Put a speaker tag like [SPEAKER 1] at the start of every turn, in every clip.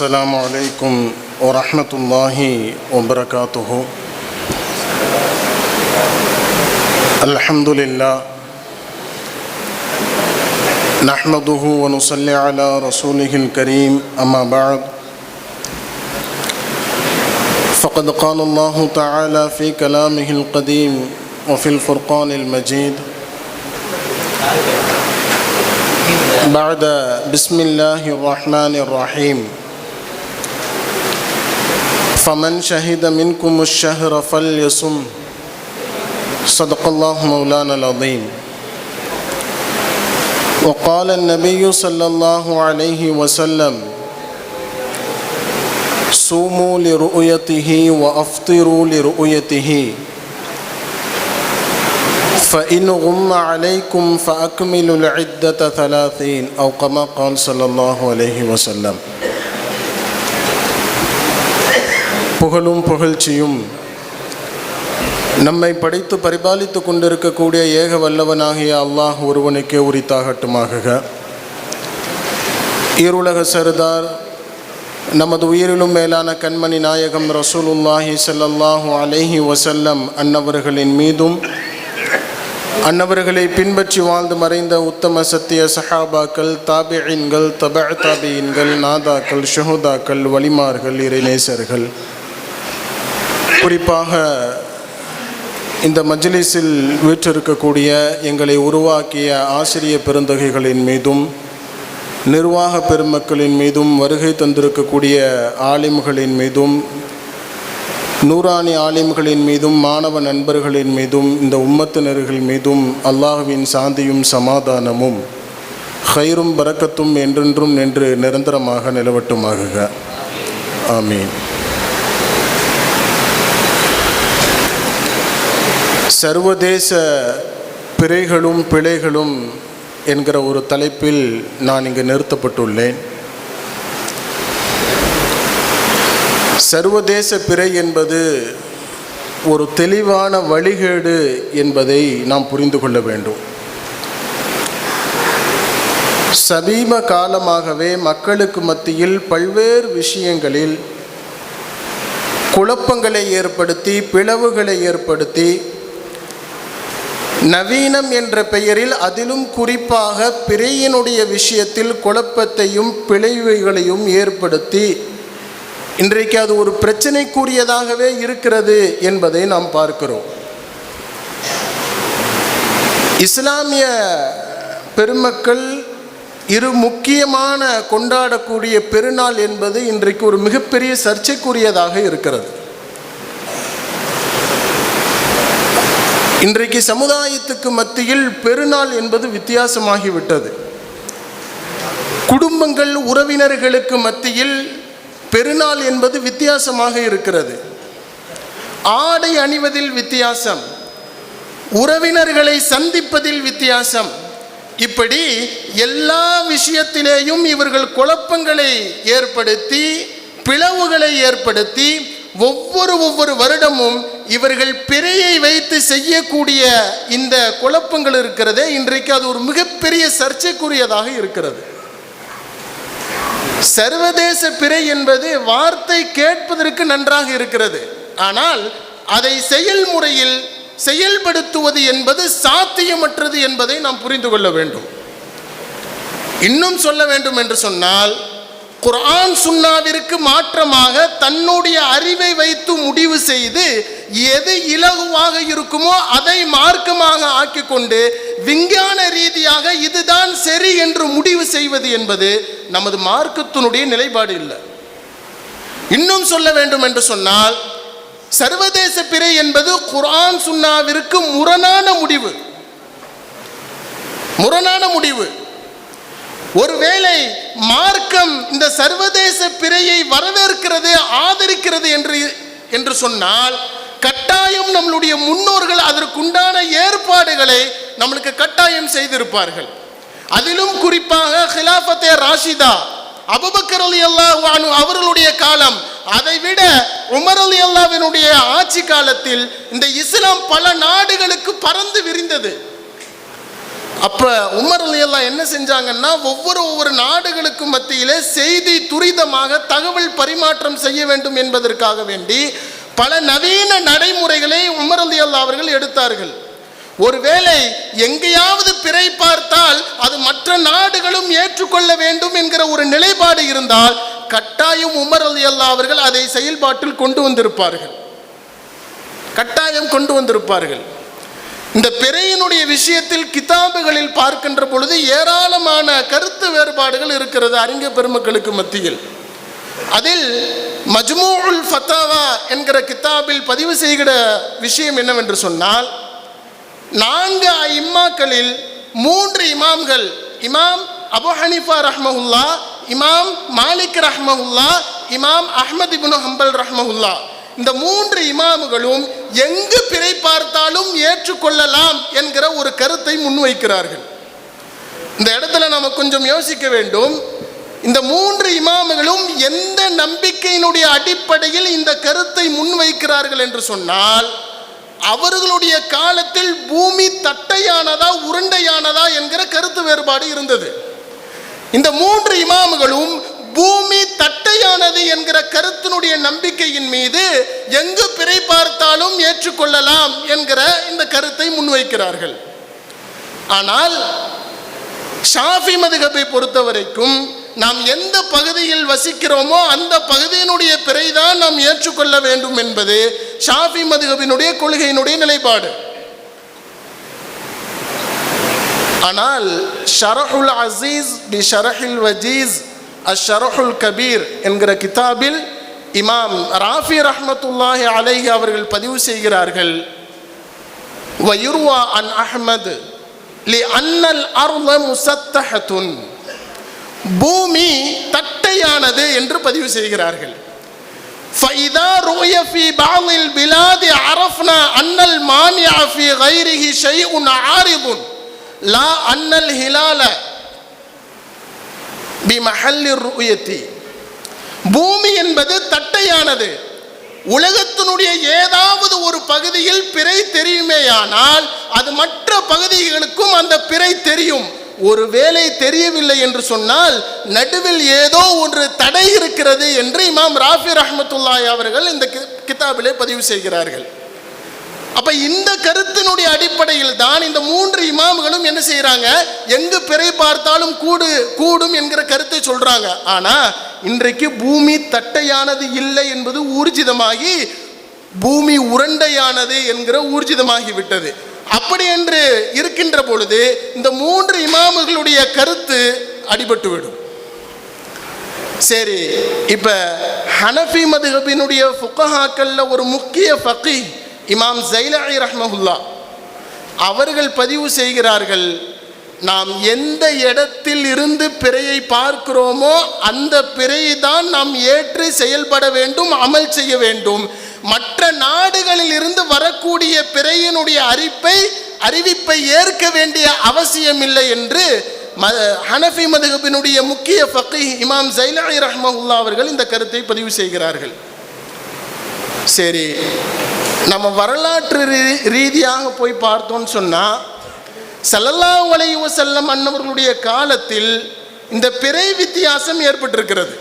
[SPEAKER 1] السلام عليكم ورحمة الله وبركاته. الحمد لله. نحمده ونصلي على رسوله الكريم أما بعد. فقد قال الله تعالى في كلامه القديم وفي الفرقان المجيد بعد بسم الله الرحمن الرحيم. فمن شهد منكم الشهر فليصم. صدق الله مولانا العظيم. وقال النبي صلى الله عليه وسلم صوموا لرؤيته وأفطروا لرؤيته. فإن غم عليكم فأكملوا العدة ثلاثين أو كما قال صلى الله عليه وسلم. புகழும் புகழ்ச்சியும் நம்மை படைத்து பரிபாலித்து கொண்டிருக்கக்கூடிய ஏக வல்லவனாகிய அல்லாஹ் ஒருவனுக்கே உரித்தாகட்டுமாக ஈருலக சர்தார் நமது உயிரிலும் மேலான கண்மணி நாயகம் ரசூலுல்லாஹி சல்லாஹூ அலைஹி வசல்லம் அன்னவர்களின் மீதும் அன்னவர்களை பின்பற்றி வாழ்ந்து மறைந்த உத்தம சத்திய சஹாபாக்கள் தாபியின்கள் தப தாபியின்கள் நாதாக்கள் ஷஹுதாக்கள் வலிமார்கள் இறைநேசர்கள் குறிப்பாக இந்த மஜ்லிஸில் வீற்றிருக்கக்கூடிய எங்களை உருவாக்கிய ஆசிரிய பெருந்தகைகளின் மீதும் நிர்வாக பெருமக்களின் மீதும் வருகை தந்திருக்கக்கூடிய ஆலிம்களின் மீதும் நூறாணி ஆலிம்களின் மீதும் மாணவ நண்பர்களின் மீதும் இந்த உம்மத்தினர்கள் மீதும் அல்லாஹுவின் சாந்தியும் சமாதானமும் ஹைரும் பறக்கத்தும் என்றென்றும் நின்று நிரந்தரமாக நிலவட்டுமாக ஆமீன். சர்வதேச பிறைகளும் பிழைகளும் என்கிற ஒரு தலைப்பில் நான் இங்கு நிறுத்தப்பட்டுள்ளேன். சர்வதேச பிறை என்பது ஒரு தெளிவான வழிகேடு என்பதை நாம் புரிந்து கொள்ள வேண்டும். சமீப காலமாகவே மக்களுக்கு மத்தியில் பல்வேறு விஷயங்களில் குழப்பங்களை ஏற்படுத்தி பிளவுகளை ஏற்படுத்தி நவீனம் என்ற பெயரில் அதிலும் குறிப்பாக பிறையினுடைய விஷயத்தில் குழப்பத்தையும் பிழைவுகளையும் ஏற்படுத்தி இன்றைக்கு அது ஒரு பிரச்சனைக்குரியதாகவே இருக்கிறது என்பதை நாம் பார்க்கிறோம். இஸ்லாமிய பெருமக்கள் இரு முக்கியமான கொண்டாடக்கூடிய பெருநாள் என்பது இன்றைக்கு ஒரு மிகப்பெரிய சர்ச்சைக்குரியதாக இருக்கிறது. இன்றைக்கு சமுதாயத்துக்கு மத்தியில் பெருநாள் என்பது வித்தியாசமாகிவிட்டது. குடும்பங்கள் உறவினர்களுக்கு மத்தியில் பெருநாள் என்பது வித்தியாசமாக இருக்கிறது. ஆடை அணிவதில் வித்தியாசம் உறவினர்களை சந்திப்பதில் வித்தியாசம். இப்படி எல்லா விஷயத்திலேயும் இவர்கள் குழப்பங்களை ஏற்படுத்தி பிளவுகளை ஏற்படுத்தி ஒவ்வொரு ஒவ்வொரு வருடமும் இவர்கள் பிறையை வைத்து செய்யக்கூடிய இந்த குழப்பங்கள் இருக்கிறதே இன்றைக்கு அது ஒரு மிகப்பெரிய சர்ச்சைக்குரியதாக இருக்கிறது. சர்வதேச பிறை என்பது வார்த்தை கேட்பதற்கு நன்றாக இருக்கிறது. ஆனால் அதை செயல்முறையில் செயல்படுத்துவது என்பது சாத்தியமற்றது என்பதை நாம் புரிந்து கொள்ள வேண்டும். இன்னும் சொல்ல வேண்டும் என்று சொன்னால் குரான் சுன்னாவிற்கு மாற்றமாக தன்னுடைய அறிவை வைத்து முடிவு செய்து எது இலகுவாக இருக்குமோ அதை மார்க்கமாக ஆக்கிக்கொண்டு விஞ்ஞான ரீதியாக இதுதான் சரி என்று முடிவு செய்வது என்பது நமது மார்க்கத்தினுடைய நிலைப்பாடு இல்லை. இன்னும் சொல்ல வேண்டும் என்று சொன்னால் சர்வதேச பிறை என்பது குரான் சுன்னாவிற்கு முரணான முடிவு. முரணான முடிவு. ஒருவேளை மார்க்கம் இந்த சர்வதேச பிறையை வரவேற்கிறது ஆதரிக்கிறது என்று என்று சொன்னால் கட்டாயம் நம்மளுடைய முன்னோர்கள் அதற்குண்டான ஏற்பாடுகளை நம்மளுக்கு கட்டாயம் செய்திருப்பார்கள். அதிலும் குறிப்பாக ஹிலாபத்தே ராஷிதா அபுபக்கர் அலி அல்லாஹ் அவர்களுடைய காலம் அதை விட உமர் அலி அல்லாவினுடைய ஆட்சி காலத்தில் இந்த இஸ்லாம் பல நாடுகளுக்கு பறந்து விரிந்தது. அப்போ உமர் அலியெல்லாம் என்ன செஞ்சாங்கன்னா ஒவ்வொரு ஒவ்வொரு நாடுகளுக்கும் மத்தியிலே செய்தி துரிதமாக தகவல் பரிமாற்றம் செய்ய வேண்டும் என்பதற்காக வேண்டி பல நவீன நடைமுறைகளை உமர் அலி அல்லா அவர்கள் எடுத்தார்கள். ஒருவேளை எங்கேயாவது பிறை பார்த்தால் அது மற்ற நாடுகளும் ஏற்றுக்கொள்ள வேண்டும் என்கிற ஒரு நிலைப்பாடு இருந்தால் கட்டாயம் உமர் அலி அல்லா அவர்கள் அதை செயல்பாட்டில் கொண்டு வந்திருப்பார்கள். கட்டாயம் கொண்டு வந்திருப்பார்கள். இந்த பிறையினுடைய விஷயத்தில் கிதாபுகளில் பார்க்கின்ற பொழுது ஏராளமான கருத்து வேறுபாடுகள் இருக்கிறது அறிஞர் பெருமக்களுக்கு மத்தியில். அதில் மஜ்மூல் ஃபத்தாவா என்கிற கித்தாபில் பதிவு செய்கிற விஷயம் என்னவென்று சொன்னால் நான்கு இம்மாக்களில் மூன்று இமாம்கள் இமாம் அபு ஹனிஃபா ரஹ்மஹுல்லா இமாம் மாலிக் ரஹ்மஹுல்லா இமாம் அஹ்மத் இப்னு ஹம்பல் ரஹ்மஹுல்லா. இந்த மூன்று இமாமுகளும் எங்கு பிறை பார்த்தாலும் ஏற்றுக்கொள்ளலாம் என்கிற ஒரு கருத்தை முன்வைக்கிறார்கள். இந்த இடத்துல நம்ம கொஞ்சம் யோசிக்க வேண்டும். இந்த மூன்று இமாமுகளும் எந்த நம்பிக்கையினுடைய அடிப்படையில் இந்த கருத்தை முன்வைக்கிறார்கள் என்று சொன்னால் அவர்களுடைய காலத்தில் பூமி தட்டையானதா உருண்டையானதா என்கிற கருத்து வேறுபாடு இருந்தது. இந்த மூன்று இமாமுகளும் பூமி தட்டையானது என்கிற கருத்தினுடைய நம்பிக்கையின் மீது எங்கு பிறை பார்த்தாலும் ஏற்றுக்கொள்ளலாம் என்கிற இந்த கருத்தை முன்வைக்கிறார்கள். ஆனால் ஷாஃபி மதுகபை பொறுத்த வரைக்கும் நாம் எந்த பகுதியில் வசிக்கிறோமோ அந்த பகுதியினுடைய பிறைதான் நாம் ஏற்றுக்கொள்ள வேண்டும் என்பது ஷாஃபி மதுகபினுடைய கொள்கையினுடைய நிலைப்பாடு. ஆனால் ஷரஹுல் அசீஸ் பி ஷரஹில் வஜீஸ் அஷரஹுல் கபீர் என்கிற கிதாபில் இமாம் ராஃபி ரஹ்மத்துல்லாஹி அலைஹி அவர்கள் பதிவு செய்கிறார்கள் வயுர்வா அன் அஹ்மது லி அன்னல் அர்ல முசத்தஹத்துன் பூமி தட்டையானது என்று பதிவு செய்கிறார்கள் فإذا رؤي في بعض البلاد عرفنا أن المانع في غيره شيء عارض لا أن الهلال பி மஹல்லிர் உயர்த்தி பூமி என்பது தட்டையானது. உலகத்தினுடைய ஏதாவது ஒரு பகுதியில் பிறை தெரியுமேயானால் அது மற்ற பகுதிகளுக்கும் அந்த பிறை தெரியும். ஒரு வேலை தெரியவில்லை என்று சொன்னால் நடுவில் ஏதோ ஒன்று தடை இருக்கிறது என்று இமாம் ராஃபி ரஹமத்துல்லாய் அவர்கள் இந்த கிதாபிலே பதிவு செய்கிறார்கள். அப்போ இந்த கருத்தினுடைய அடிப்படையில் தான் இந்த மூன்று இமாம்களும் என்ன செய்கிறாங்க எங்கு பிறை பார்த்தாலும் கூடு கூடும் என்கிற கருத்தை சொல்கிறாங்க ஆனால் இன்றைக்கு பூமி தட்டையானது இல்லை என்பது ஊர்ஜிதமாகி பூமி உருண்டையானது என்கிற ஊர்ஜிதமாகி விட்டது. அப்படி என்று இருக்கின்ற பொழுது இந்த மூன்று இமாமுகளுடைய கருத்து அடிபட்டுவிடும். சரி இப்போ ஹனஃபி மதுஹபினுடைய ஃபுக்கஹாக்களில் ஒரு முக்கிய ஃபக்கி இமாம் ஜைலாயி ரஹ்மஹுல்லா அவர்கள் பதிவு செய்கிறார்கள் நாம் எந்த இடத்தில் இருந்து பிறையை பார்க்கிறோமோ அந்த பிறையை தான் நாம் ஏற்று செயல்பட வேண்டும் அமல் செய்ய வேண்டும். மற்ற நாடுகளில் இருந்து வரக்கூடிய பிறையினுடைய அறிப்பை அறிவிப்பை ஏற்க வேண்டிய அவசியம் இல்லை என்று ம ஹனஃபி மதுகபினுடைய முக்கிய ஃபக்கி இமாம் ஜைலாயி ரஹ்மஹுல்லா அவர்கள் இந்த கருத்தை பதிவு செய்கிறார்கள். சரி நம்ம வரலாற்று ரீ- ரீதியாக போய் பார்த்தோம்னு சொன்னால் சல்லல்லா அலைஹி செல்லம் அன்னவர்களுடைய காலத்தில் இந்த பிறை வித்தியாசம் ஏற்பட்டிருக்கிறது.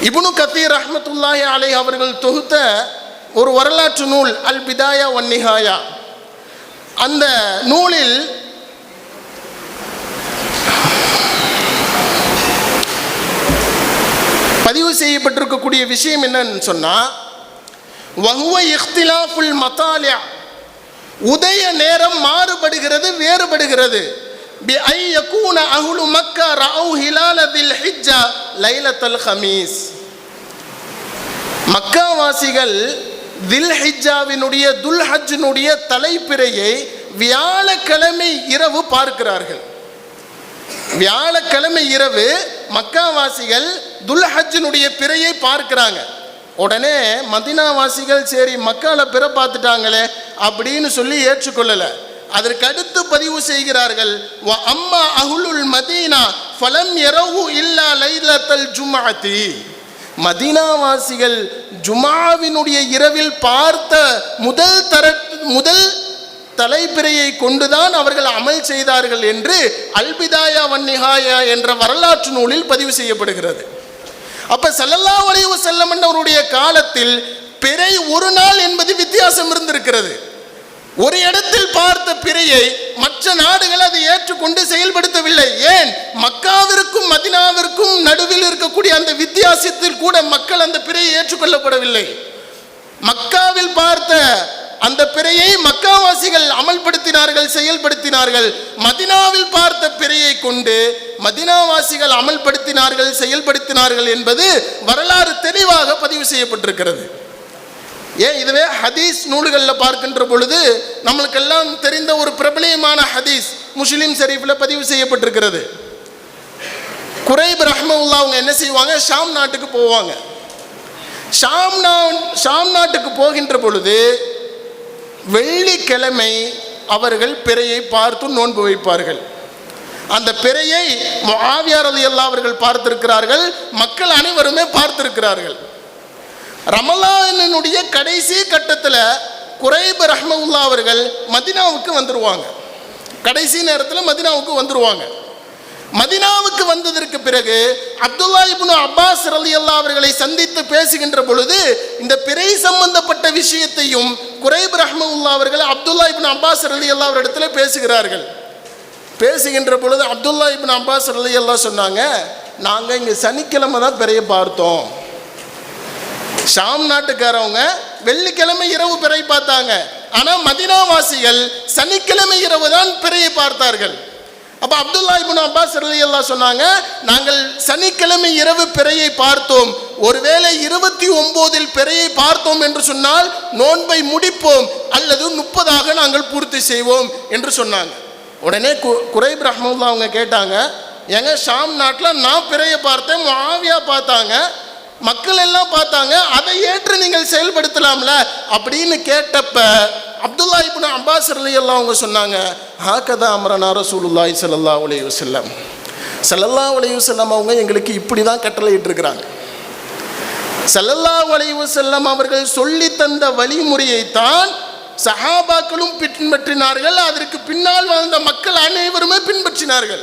[SPEAKER 1] இபுனு கத்தீர் ரஹ்மத்துல்லாஹி அலை அவர்கள் தொகுத்த ஒரு வரலாற்று நூல் அல் பிதாயா வன்னிஹாயா அந்த நூலில் பதிவு செய்யப்பட்டிருக்கக்கூடிய விஷயம் என்னன்னு சொன்னால் வஹுவ இஃப்திலாஃபுல் மத்தாலியா. உதய நேரம் மாறுபடுகிறது வேறுபடுகிறது. பி ஐ யகூன அஹுலு மக்கா ரவு ஹிலாலதில் ஹிஜ்ஜா லைலத்தல் ஹமீஸ் மக்காவாசிகள் தில் ஹிஜ்ஜாவினுடைய துல் ஹஜ்ஜினுடைய தலைப்பிறையை வியாழக்கிழமை இரவு பார்க்கிறார்கள். வியாழக்கிழமை இரவு மக்காவாசிகள் துல்ஹஜ்ஜினுடைய பிறையை பார்க்கிறாங்க. உடனே மதினாவாசிகள் சரி மக்களை பிற பார்த்துட்டாங்களே அப்படின்னு சொல்லி ஏற்றுக்கொள்ளலை. அதற்கு அடுத்து பதிவு செய்கிறார்கள் அம்மா அகுலுல் மதீனா ஃபலம் எரவு இல்லா லைலத்தல் ஜுமாத்தி மதீனாவாசிகள் ஜுமாவினுடைய இரவில் பார்த்த முதல் தர முதல் தலைப்பிறையை கொண்டுதான் அவர்கள் அமல் செய்தார்கள் என்று அல்பிதாயா வன்னிகாயா என்ற வரலாற்று நூலில் பதிவு செய்யப்படுகிறது. அப்ப செல்லல்லா வளைவு வஸல்லம் அவருடைய காலத்தில் பிறை ஒரு நாள் என்பது வித்தியாசம் இருந்திருக்கிறது. ஒரு இடத்தில் பார்த்த பிறையை மற்ற நாடுகள் அதை ஏற்றுக்கொண்டு செயல்படுத்தவில்லை. ஏன்? மக்காவிற்கும் மதினாவிற்கும் நடுவில் இருக்கக்கூடிய அந்த வித்தியாசத்தில் கூட மக்கள் அந்த பிறையை ஏற்றுக்கொள்ளப்படவில்லை. மக்காவில் பார்த்த அந்த பிறையை மக்காவாசிகள் அமல்படுத்தினார்கள் செயல்படுத்தினார்கள். மதினாவில் பார்த்த கொண்டு மதினாவாசிகள் அமல்படுத்தினார்கள் செயல்படுத்தினார்கள் என்பது வரலாறு தெளிவாக பதிவு செய்யப்பட்டிருக்கிறது. ஏன்? இதுவே ஹதீஸ் நூல்களில் பார்க்கின்ற பொழுது நம்மளுக்கெல்லாம் தெரிந்த ஒரு பிரபலியமான ஹதீஸ் முஸ்லீம் ஷரீஃபில் பதிவு செய்யப்பட்டிருக்கிறது. குறைப் ரஹ்மவுல்லா அவங்க என்ன செய்வாங்க? ஷாம் நாட்டுக்கு போவாங்க. ஷாம் நா ஷாம் நாட்டுக்கு போகின்ற பொழுது வெள்ளிக்கிழமை அவர்கள் பிறையை பார்த்து நோன்பு வைப்பார்கள். அந்த பிறையை ஆவியாரது எல்லா அவர்கள் பார்த்திருக்கிறார்கள். மக்கள் அனைவருமே பார்த்திருக்கிறார்கள். ரமலானுடைய கடைசி கட்டத்தில் குறைப ரஹ்மவுல்லா அவர்கள் மதினாவுக்கு வந்துருவாங்க. கடைசி நேரத்தில் மதினாவுக்கு வந்துருவாங்க. மதினாவுக்கு வந்ததற்கு பிறகு அப்துல்லா இப்னு அப்பாஸ் ரலியல்லா அவர்களை சந்தித்து பேசுகின்ற பொழுது இந்த பிறை சம்பந்தப்பட்ட விஷயத்தையும் குறைப் ரஹ்மவுல்லா அவர்கள் அப்துல்லா இப்னு அப்பாஸ் ரலியல்லா அவரிடத்தில் பேசுகிறார்கள். பேசுகின்ற பொழுது அப்துல்லா இப்னு அப்பாஸ் எல்லாம் சொன்னாங்க நாங்கள் இங்கே சனிக்கிழமை தான் பிறைய பார்த்தோம். ஷாம் நாட்டுக்காரவங்க வெள்ளிக்கிழமை இரவு பிறை பார்த்தாங்க. ஆனா மதினாவாசிகள் சனிக்கிழமை இரவு தான் பிறையை பார்த்தார்கள். அப்ப அப்துல்லா இப்னு அப்பாஸ் எல்லாம் சொன்னாங்க நாங்கள் சனிக்கிழமை இரவு பிறையை பார்த்தோம். ஒருவேளை இருபத்தி ஒன்பதில் பிறையை பார்த்தோம் என்று சொன்னால் நோன்பை முடிப்போம் அல்லது முப்பதாக நாங்கள் பூர்த்தி செய்வோம் என்று சொன்னாங்க. உடனே கு- குறைப் ரஹ்மல்லா அவங்க கேட்டாங்க எங்க ஷாம் நாட்டில் நான் பிறையை பார்த்தேன் மாவியா பார்த்தாங்க மக்கள் எல்லாம் பார்த்தாங்க அதை ஏற்று நீங்கள் செயல்படுத்தலாம்ல? அப்படின்னு கேட்டப்ப அப்துல்லா இப்னு அப்பாஸ் எல்லாம் அவங்க சொன்னாங்க ஹாக்கதா அமரனா ரசூலுல்லாஹி ஸல்லல்லாஹு அலைஹி செல்லம் ஸல்லல்லாஹு அலைஹி செல்லம் அவங்க எங்களுக்கு இப்படி தான் கட்டளையிட்டு இருக்கிறாங்க ஸல்லல்லாஹு அலைஹி செல்லம் அவர்கள் சொல்லி தந்த வழிமுறையைத்தான் சஹாபாக்களும் பின்பற்றினார்கள் அதற்கு பின்னால் வாழ்ந்த மக்கள் அனைவருமே பின்பற்றினார்கள்.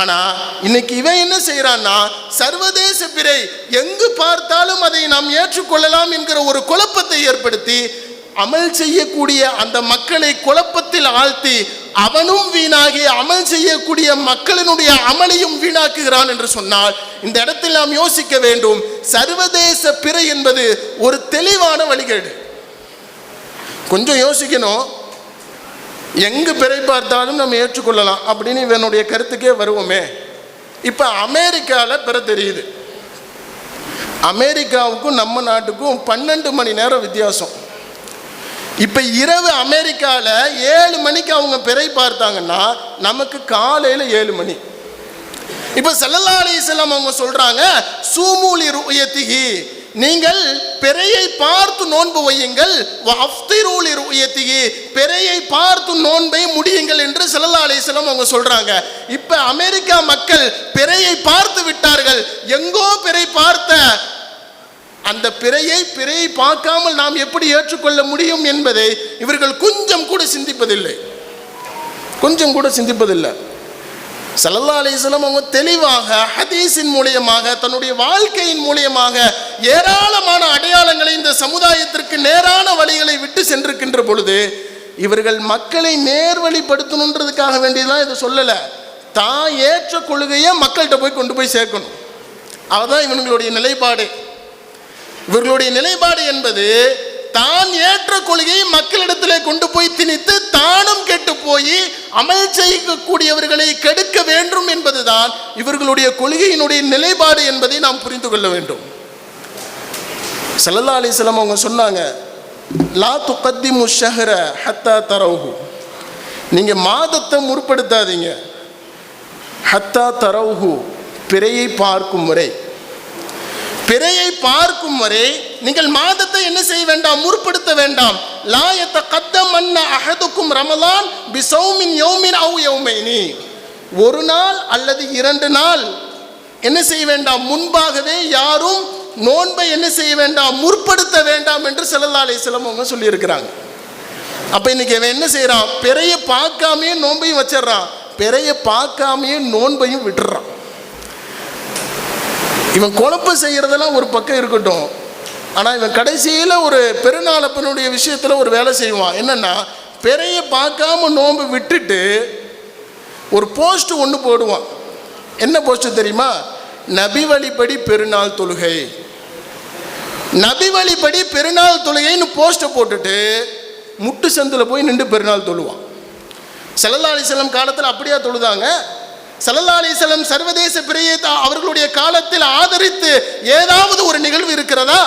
[SPEAKER 1] ஆனால் இன்னைக்கு இவன் என்ன செய்கிறான்னா சர்வதேச பிறை எங்கு பார்த்தாலும் அதை நாம் ஏற்றுக்கொள்ளலாம் என்கிற ஒரு குழப்பத்தை ஏற்படுத்தி அமல் செய்யக்கூடிய அந்த மக்களை குழப்பத்தில் ஆழ்த்தி அவனும் வீணாகி அமல் செய்யக்கூடிய மக்களினுடைய அமலையும் வீணாக்குகிறான் என்று சொன்னால் இந்த இடத்தில் நாம் யோசிக்க வேண்டும் சர்வதேச பிறை என்பது ஒரு தெளிவான வழிகேடு. கொஞ்சம் யோசிக்கணும். எங்கு பிறை பார்த்தாலும் நம்ம ஏற்றுக்கொள்ளலாம் அப்படின்னு இவனுடைய கருத்துக்கே வருவோமே. இப்போ அமெரிக்காவில் பிற தெரியுது. அமெரிக்காவுக்கும் நம்ம நாட்டுக்கும் பன்னெண்டு மணி நேரம் வித்தியாசம். இப்போ இரவு அமெரிக்காவில் ஏழு மணிக்கு அவங்க பிறை பார்த்தாங்கன்னா நமக்கு காலையில் ஏழு மணி. இப்போ சல்லல்லா அலிஸ்லாம் அவங்க சொல்கிறாங்க சூமூலி ருயத்திகி நீங்கள் பிறையை பார்த்து நோன்பு வையுங்கள். அஃப்திரூலி உயர்த்திகி பிறையை பார்த்து நோன்பை முடியுங்கள் என்று சல்லல்லா அலிஸ்லாம் அவங்க சொல்றாங்க. இப்போ அமெரிக்கா மக்கள் பிறையை பார்த்து விட்டார்கள். எங்கோ பிறை பார்த்த அந்த பிறையை பிறையை பார்க்காமல் நாம் எப்படி ஏற்றுக்கொள்ள முடியும் என்பதை இவர்கள் கொஞ்சம் கூட சிந்திப்பதில்லை. கொஞ்சம் கூட சிந்திப்பதில்லை. சல்லல்லா அலிஸ்லாம் அவங்க தெளிவாக ஹதீஸின் மூலியமாக தன்னுடைய வாழ்க்கையின் மூலியமாக ஏராளமான அடையாளங்களை இந்த சமுதாயத்திற்கு நேரான வழிகளை விட்டு சென்றிருக்கின்ற பொழுது இவர்கள் மக்களை நேர்வழிப்படுத்தணுன்றதுக்காக வேண்டியதெல்லாம் இதை சொல்லலை. தான் ஏற்ற கொள்கையை மக்கள்கிட்ட போய் கொண்டு போய் சேர்க்கணும். அதுதான் இவங்களுடைய நிலைப்பாடு. இவர்களுடைய நிலைப்பாடு என்பது தான் ஏற்ற கொள்கையை மக்களிடத்தில் கொண்டு போய் திணித்து தானும் கெட்டு போய் அமல் செய்யக்கூடியவர்களை கெடுக்க வேண்டும் என்பதுதான் இவர்களுடைய கொள்கையினுடைய நிலைப்பாடு என்பதை நாம் புரிந்து கொள்ள வேண்டும். சல்லல்லா அலிஸ்லாம் அவங்க சொன்னாங்க லா துக்கத்தி முஷஹர ஹத்தா தரவு நீங்கள் மாதத்தை முற்படுத்தாதீங்க. ஹத்தா தரவு பிறையை பார்க்கும் முறை பிறையை பார்க்கும் வரை நீங்கள் மாதத்தை என்ன செய்ய வேண்டாம்? முற்படுத்த வேண்டாம். லாயத்த கத்தம் அன்ன அகதுக்கும் ரமலான் பிசௌமின் யோமின் யௌமின் அவு யௌமைனி. ஒரு நாள் அல்லது இரண்டு நாள் என்ன செய்ய வேண்டாம்? முன்பாகவே யாரும் நோன்பை என்ன செய்ய வேண்டாம்? முற்படுத்த வேண்டாம் என்று ஸல்லல்லாஹு அலைஹி அவங்க சொல்லியிருக்கிறாங்க. அப்போ இன்னைக்கு அவன் என்ன செய்கிறான் பிறைய பார்க்காமயே நோன்பையும் வச்சிடுறான். பிறைய பார்க்காமையே நோன்பையும் விட்டுறான். இவன் குழப்பம் செய்கிறதெல்லாம் ஒரு பக்கம் இருக்கட்டும். ஆனால் இவன் கடைசியில் ஒரு பெருநாளப்பனுடைய விஷயத்தில் ஒரு வேலை செய்வான். என்னென்னா பிறைய பார்க்காம நோன்பு விட்டுட்டு ஒரு போஸ்ட் ஒன்று போடுவான். என்ன போஸ்ட் தெரியுமா? நபி வழிப்படி பெருநாள் தொழுகை. நபி வழிப்படி பெருநாள் தொழுகைன்னு போஸ்ட்டை போட்டுட்டு முட்டு சந்தில் போய் நின்று பெருநாள் தொழுவான். சல்லல்லா அலிசல்லம் காலத்தில் அப்படியா தொழுதாங்க? சல்லல்லா அலிசல்லம் சர்வதேச பிரியத்தை அவர்களுடைய காலத்தில் ஆதரித்து ஏதாவது ஒரு நிகழ்வு இருக்கிறதா?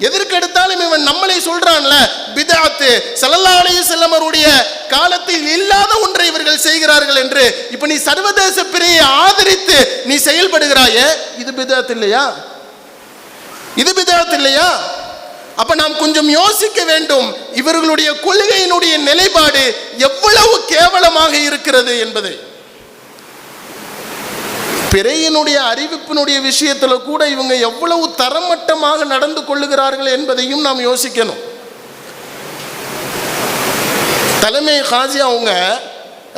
[SPEAKER 1] எதற்கெடுத்தாலும் இவன் நம்மளை சொல்றான்ல பிதாத்து சல்லல்லா செல்லமருடைய காலத்தில் இல்லாத ஒன்றை இவர்கள் செய்கிறார்கள் என்று. இப்ப நீ சர்வதேச பிரியை ஆதரித்து நீ செயல்படுகிறாயே இது பிதாத் இல்லையா? இது பிதாத் இல்லையா? அப்ப நாம் கொஞ்சம் யோசிக்க வேண்டும் இவர்களுடைய கொள்கையினுடைய நிலைப்பாடு எவ்வளவு கேவலமாக இருக்கிறது என்பதை. பிறையினுடைய அறிவிப்பினுடைய விஷயத்தில் கூட இவங்க எவ்வளவு தரமட்டமாக நடந்து கொள்ளுகிறார்கள் என்பதையும் நாம் யோசிக்கணும். தலைமை காசி அவங்க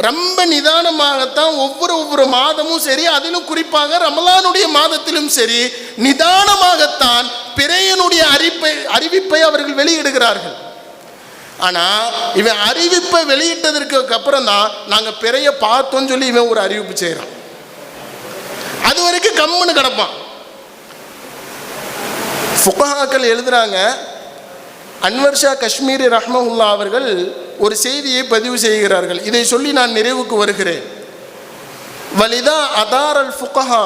[SPEAKER 1] ரொம்ப நிதானமாகத்தான் ஒவ்வொரு ஒவ்வொரு மாதமும் சரி அதிலும் குறிப்பாக ரமலானுடைய மாதத்திலும் சரி நிதானமாகத்தான் பிறையனுடைய அறிப்பை அறிவிப்பை அவர்கள் வெளியிடுகிறார்கள். ஆனால் இவன் அறிவிப்பை வெளியிட்டதற்கு அப்புறம் தான் நாங்கள் பிறைய பார்த்தோன்னு சொல்லி இவன் ஒரு அறிவிப்பு செய்கிறான் அது வரைக்கும் கம்முன்னு கிடப்பான். ஃபுகஹாக்கள் எழுதுறாங்க அன்வர்ஷா காஷ்மீரி ரஹ்மஹுல்லா அவர்கள் ஒரு செய்தியை பதிவு செய்கிறார்கள். இதை சொல்லி நான் நிறைவுக்கு வருகிறேன். வலிதா அதார் அல் ஃபுகஹா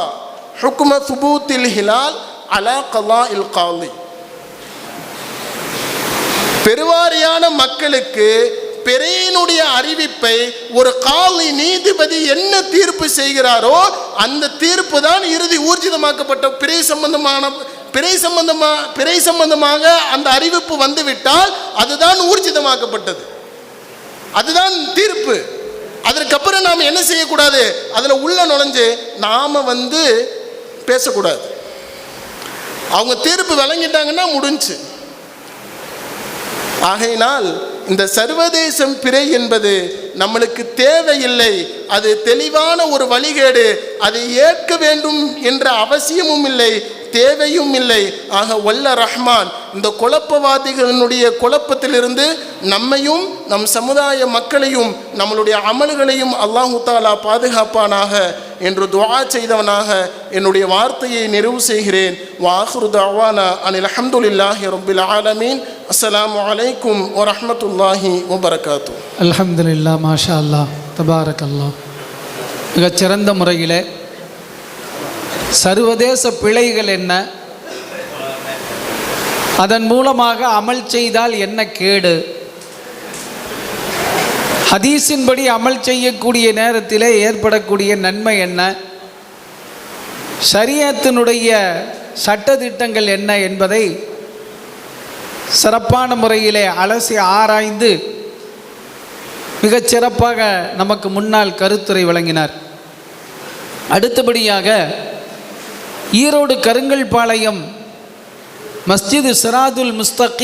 [SPEAKER 1] ஹுக்ம சுபூத்தில் ஹிலால் அலா கலா இல் காலி. பெருவாரியான மக்களுக்கு பெரியனுடைய அறிவிப்பை ஒரு காலி நீதிபதி என்ன தீர்ப்பு செய்கிறாரோ அந்த தீர்ப்பு தான் இறுதி ஊர்ஜிதமாக்கப்பட்ட பிறை சம்பந்தமான பிறை சம்பந்தமா பிறை சம்பந்தமாக அந்த அறிவிப்பு வந்துவிட்டால் அதுதான் ஊர்ஜிதமாக்கப்பட்டது. அதுதான் தீர்ப்பு. அதற்கப்புறம் நாம் என்ன செய்யக்கூடாது? அதில் உள்ள நுழைஞ்சு நாம் வந்து பேசக்கூடாது. அவங்க தீர்ப்பு விளங்கிட்டாங்கன்னா முடிஞ்சு. ஆகையினால் இந்த சர்வதேசம் பிறை என்பது நம்மளுக்கு தேவையில்லை. அது தெளிவான ஒரு வழிகேடு. அதை ஏற்க வேண்டும் என்ற அவசியமும் இல்லை தேவையும் இல்லை. ஆக வல்ல ரஹ்மான் இந்த குழப்பவாதிகளினுடைய குழப்பத்திலிருந்து நம்மையும் நம் சமுதாய மக்களையும் நம்மளுடைய அமல்களையும் அல்லாஹு தாலா பாதுகாப்பானாக. என்று துவா செய்தவனாக என்னுடைய வார்த்தையை நிறைவு செய்கிறேன். வாஹுரு தவானா அனில் அஹமதுல்லாஹி ரபில் ஆலமீன். அஸ்லாம் வலைக்கும் வரமத்துல்லாஹி வபரகாத்து.
[SPEAKER 2] அலமதுல்லா மாஷா அல்லாஹ் தபாரக் அல்லாஹ் மிகச்சிறந்த முறையில் சர்வதேச பிழைகள் என்ன? அதன் மூலமாக அமல் செய்தால் என்ன கேடு? ஹதீஸின்படி அமல் செய்யக்கூடிய நேரத்திலே ஏற்படக்கூடிய நன்மை என்ன? சரியத்தினுடைய சட்டத்திட்டங்கள் என்ன என்பதை சிறப்பான முறையிலே அலசி ஆராய்ந்து மிகச் சிறப்பாக நமக்கு முன்னால் கருத்துரை வழங்கினார். அடுத்தபடியாக ஈரோடு கருங்கல்பாளையம் மஸ்ஜிது சிராதுல் முஸ்தகி